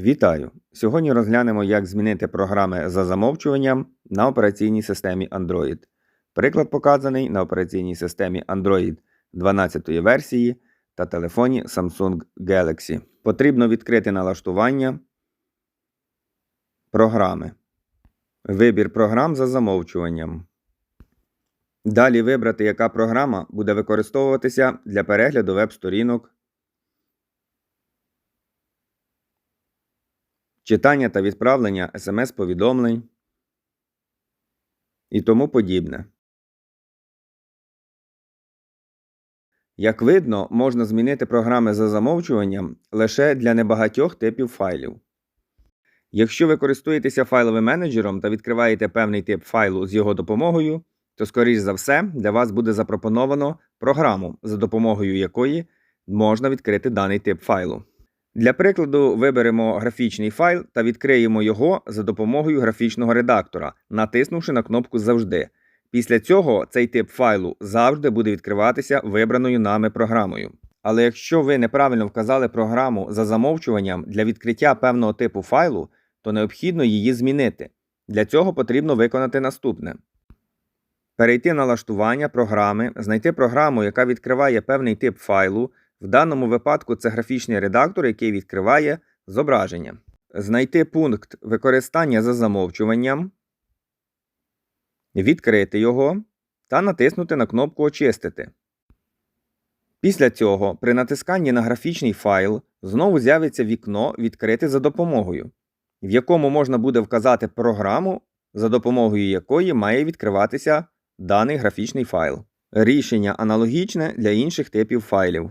Вітаю! Сьогодні розглянемо, як змінити програми за замовчуванням на операційній системі Android. Приклад показаний на операційній системі Android 12 версії та телефоні Samsung Galaxy. Потрібно відкрити налаштування програми. Вибір програм за замовчуванням. Далі вибрати, яка програма буде використовуватися для перегляду веб-сторінок читання та відправлення смс-повідомлень і тому подібне. Як видно, можна змінити програми за замовчуванням лише для небагатьох типів файлів. Якщо ви користуєтеся файловим менеджером та відкриваєте певний тип файлу з його допомогою, то, скоріш за все, для вас буде запропоновано програму, за допомогою якої можна відкрити даний тип файлу. Для прикладу, виберемо графічний файл та відкриємо його за допомогою графічного редактора, натиснувши на кнопку Завжди. Після цього цей тип файлу завжди буде відкриватися вибраною нами програмою. Але якщо ви неправильно вказали програму за замовчуванням для відкриття певного типу файлу, то необхідно її змінити. Для цього потрібно виконати наступне: перейти на налаштування програми, знайти програму, яка відкриває певний тип файлу. В даному випадку це графічний редактор, який відкриває зображення. Знайти пункт використання за замовчуванням, відкрити його та натиснути на кнопку Очистити. Після цього при натисканні на графічний файл знову з'явиться вікно Відкрити за допомогою, в якому можна буде вказати програму, за допомогою якої має відкриватися даний графічний файл. Рішення аналогічне для інших типів файлів.